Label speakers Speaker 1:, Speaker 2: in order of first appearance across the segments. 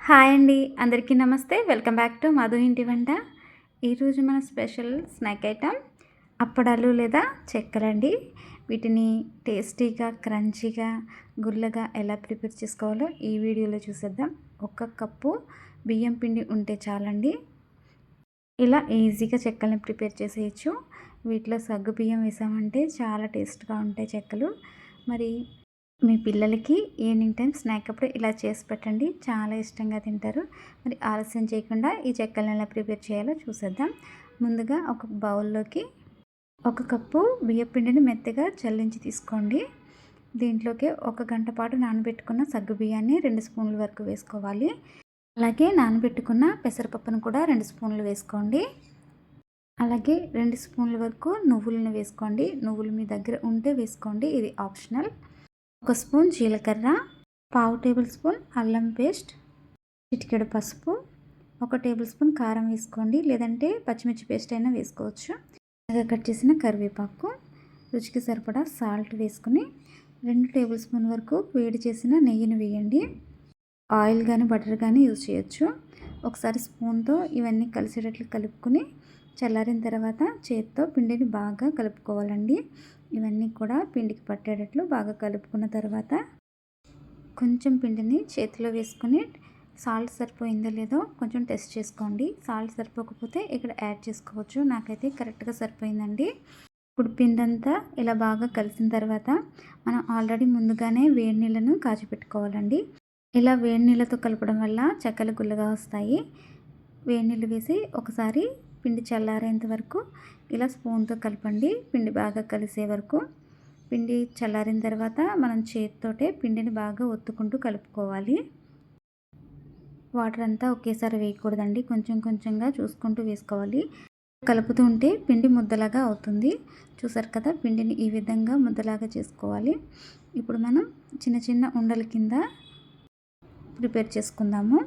Speaker 1: Hi అండి అందరికీ నమస్తే. వెల్కమ్ బ్యాక్ టు మధు ఇంటి వంట. ఈరోజు మన స్పెషల్ స్నాక్ ఐటమ్ అప్పడాలు లేదా చెక్కలండి. వీటిని టేస్టీగా క్రంచీగా గుల్లగా ఎలా ప్రిపేర్ చేసుకోవాలో ఈ వీడియోలో చూసేద్దాం. ఒక కప్పు బియ్యం పిండి ఉంటే చాలండి. ఇలా ఈజీగా చెక్కల్ని ప్రిపేర్ చేసేయచ్చు. వీటిలో సగ్గు బియ్యం వేసామంటే చాలా టేస్ట్గా ఉంటాయి చెక్కలు. మరి మీ పిల్లలకి ఈవినింగ్ టైం స్నాక్ అప్పుడు ఇలా చేసి పెట్టండి. చాలా ఇష్టంగా తింటారు. మరి ఆలస్యం చేయకుండా ఈ చెక్కలను ఎలా ప్రిపేర్ చేయాలో చూసేద్దాం. ముందుగా ఒక బౌల్లోకి ఒక కప్పు బియ్యపిండిని మెత్తగా చల్లించి తీసుకోండి. దీంట్లోకి ఒక గంట పాటు నానబెట్టుకున్న సగ్గు బియ్యాన్ని రెండు స్పూన్ల వరకు వేసుకోవాలి. అలాగే నానబెట్టుకున్న పెసరపప్పును కూడా రెండు స్పూన్లు వేసుకోండి. అలాగే రెండు స్పూన్ల వరకు నువ్వులను వేసుకోండి. నువ్వులు మీ దగ్గర ఉంటే వేసుకోండి. ఇది ఆప్షనల్. ఒక స్పూన్ జీలకర్ర పావు టేబుల్ స్పూన్ అల్లం పేస్ట్ చిటికెడు పసుపు ఒక టేబుల్ స్పూన్ కారం వేసుకోండి లేదంటే పచ్చిమిర్చి పేస్ట్ అయినా వేసుకోవచ్చు. కట్ చేసిన కరివేపాకు రుచికి సరిపడా సాల్ట్ వేసుకుని రెండు టేబుల్ స్పూన్ వరకు వేడి చేసిన నెయ్యిని వేయండి. ఆయిల్ కానీ బటర్ కానీ యూజ్ చేయొచ్చు. ఒకసారి స్పూన్తో ఇవన్నీ కలిసేటట్లు కలుపుకొని చల్లారిన తర్వాత చేత్తో పిండిని బాగా కలుపుకోవాలండి. ఇవన్నీ కూడా పిండికి పట్టేటట్లు బాగా కలుపుకున్న తర్వాత కొంచెం పిండిని చేతిలో వేసుకుని సాల్ట్ సరిపోయిందో లేదో కొంచెం టెస్ట్ చేసుకోండి. సాల్ట్ సరిపోకపోతే ఇక్కడ యాడ్ చేసుకోవచ్చు. నాకైతే కరెక్ట్గా సరిపోయిందండి. ఇప్పుడు పిండి అంతా ఇలా బాగా కలిసిన తర్వాత మనం ఆల్రెడీ ముందుగానే వేడి నీళ్ళను కాచిపెట్టుకోవాలండి. ఇలా వేడి నీళ్ళతో కలపడం వల్ల చెక్కలు గుల్లగా వస్తాయి. వేడి నీళ్ళు వేసి ఒకసారి పిండి చల్లారేంత వరకు ఇలా స్పూన్తో కలపండి. పిండి బాగా కలిసే వరకు. పిండి చల్లారిన తర్వాత మనం చేతితోటే పిండిని బాగా ఒత్తుకుంటూ కలుపుకోవాలి. వాటర్ అంతా ఒకేసారి వేయకూడదండి. కొంచెం కొంచెంగా చూసుకుంటూ వేసుకోవాలి. కలుపుతూ ఉంటే పిండి ముద్దలాగా అవుతుంది. చూసారు కదా పిండిని ఈ విధంగా ముద్దలాగా చేసుకోవాలి. ఇప్పుడు మనం చిన్న చిన్న ఉండల కింద ప్రిపేర్ చేసుకుందాము.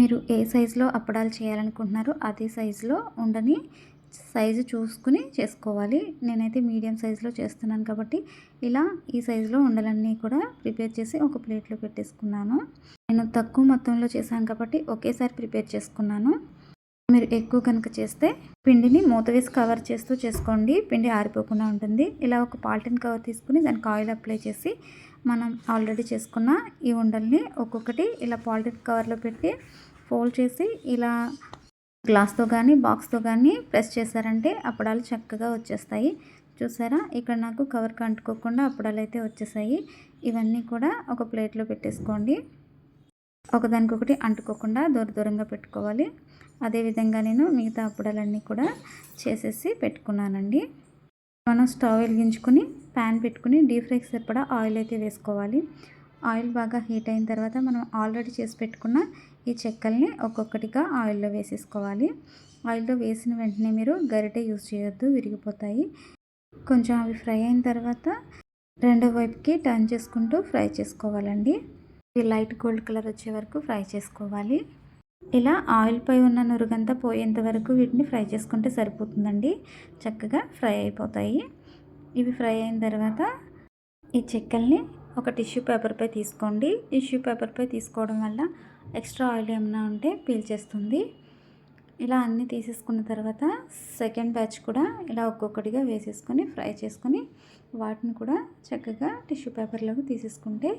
Speaker 1: మీరు ఏ సైజులో అప్పడాలు చేయాలనుకుంటున్నారో అదే సైజులో ఉండని సైజు చూసుకుని చేసుకోవాలి. నేనైతే మీడియం సైజులో చేస్తున్నాను కాబట్టి ఇలా ఈ సైజులో ఉండలన్నీ కూడా ప్రిపేర్ చేసి ఒక ప్లేట్లో పెట్టేసుకున్నాను. నేను తక్కువ మొత్తంలో చేశాను కాబట్టి ఒకేసారి ప్రిపేర్ చేసుకున్నాను. మీరు ఎక్కువ కనుక చేస్తే పిండిని మూత వేసి కవర్ చేస్తూ చేసుకోండి. పిండి ఆరిపోకుండా ఉంటుంది. ఇలా ఒక పాలిటిన్ కవర్ తీసుకుని దానికి ఆయిల్ అప్లై చేసి మనం ఆల్రెడీ చేసుకున్న ఈ ఉండల్ని ఒక్కొక్కటి ఇలా పాలిటిన్ కవర్లో పెట్టి ఫోల్డ్ చేసి ఇలా గ్లాస్తో కానీ బాక్స్తో కానీ ప్రెస్ చేశారంటే అప్పడాలు చక్కగా వచ్చేస్తాయి. చూసారా? ఇక్కడ నాకు కవర్ కంటుకోకుండా అప్పడాలు అయితే వచ్చేసాయి. ఇవన్నీ కూడా ఒక ప్లేట్లో పెట్టేసుకోండి. ఒకదానికొకటి అంటుకోకుండా దూర దూరంగా పెట్టుకోవాలి. అదేవిధంగా నేను మిగతా అప్పడాలన్నీ కూడా చేసేసి పెట్టుకున్నానండి. మనం స్టవ్ వెలిగించుకొని ప్యాన్ పెట్టుకుని డీప్ ఫ్రైకి సరిపడా ఆయిల్ అయితే వేసుకోవాలి. ఆయిల్ బాగా హీట్ అయిన తర్వాత మనం ఆల్రెడీ చేసి పెట్టుకున్న ఈ చెక్కల్ని ఒక్కొక్కటిగా ఆయిల్లో వేసేసుకోవాలి. ఆయిల్లో వేసిన వెంటనే మీరు గరిటె యూజ్ చేయొద్దు విరిగిపోతాయి. కొంచెం అవి ఫ్రై అయిన తర్వాత రెండో వైపుకి టర్న్ చేసుకుంటూ ఫ్రై చేసుకోవాలండి. లైట్ గోల్డ్ కలర్ వచ్చే వరకు ఫ్రై చేసుకోవాలి. ఇలా ఆయిల్ పై ఉన్న నురుగంతా పోయేంత వరకు వీటిని ఫ్రై చేసుకుంటే సరిపోతుందండి. చక్కగా ఫ్రై అయిపోతాయి. ఇవి ఫ్రై అయిన తర్వాత ఈ చెక్కల్ని ఒక టిష్యూ పేపర్పై తీసుకోండి. టిష్యూ పేపర్పై తీసుకోవడం వల్ల ఎక్స్ట్రా ఆయిల్ ఏమైనా ఉంటే పీల్చేస్తుంది ఇలా అన్నీ తీసేసుకున్న తర్వాత సెకండ్ బ్యాచ్ కూడా ఇలా ఒక్కొక్కటిగా వేసేసుకొని ఫ్రై చేసుకొని వాటిని కూడా చక్కగా టిష్యూ పేపర్లోకి తీసేసుకుంటే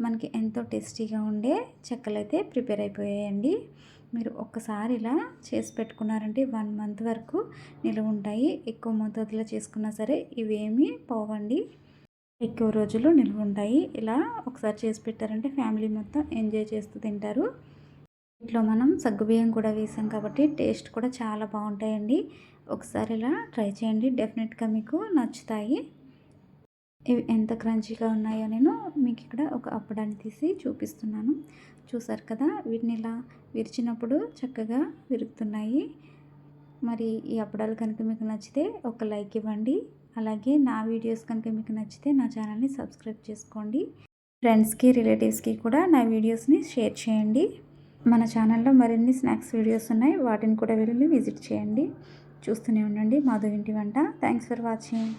Speaker 1: మనకి ఎంతో టేస్టీగా ఉండే చెక్కలు అయితే ప్రిపేర్ అయిపోయాయండి. మీరు ఒక్కసారి ఇలా చేసి పెట్టుకున్నారంటే వన్ మంత్ వరకు నిలువ ఉంటాయి. ఎక్కువ మోతాదులో చేసుకున్నా సరే ఇవేమీ పోవండి. ఎక్కువ రోజులు నిలువ ఉంటాయి. ఇలా ఒకసారి చేసి పెట్టారంటే ఫ్యామిలీ మొత్తం ఎంజాయ్ చేస్తూ తింటారు. ఇంట్లో మనం సగ్గుబియ్యం కూడా వేసాం కాబట్టి టేస్ట్ కూడా చాలా బాగుంటాయండి. ఒకసారి ఇలా ట్రై చేయండి. డెఫినెట్గా మీకు నచ్చుతాయి. ఇవి ఎంత క్రంచీగా ఉన్నాయో నేను మీకు ఇక్కడ ఒక అప్పడాన్ని తీసి చూపిస్తున్నాను. చూసారు కదా వీటిని ఇలా విరిచినప్పుడు చక్కగా విరుగుతున్నాయి మరి ఈ అప్పడాలు కనుక మీకు నచ్చితే ఒక లైక్ ఇవ్వండి. అలాగే నా వీడియోస్ కనుక మీకు నచ్చితే నా ఛానల్ని సబ్స్క్రైబ్ చేసుకోండి. ఫ్రెండ్స్కి రిలేటివ్స్కి కూడా నా వీడియోస్ని షేర్ చేయండి. మన ఛానల్లో మరిన్ని స్నాక్స్ వీడియోస్ ఉన్నాయి. వాటిని కూడా వెళ్ళి విజిట్ చేయండి. చూస్తూనే ఉండండి. మాధవ్ ఇంటి వంట. Thanks for watching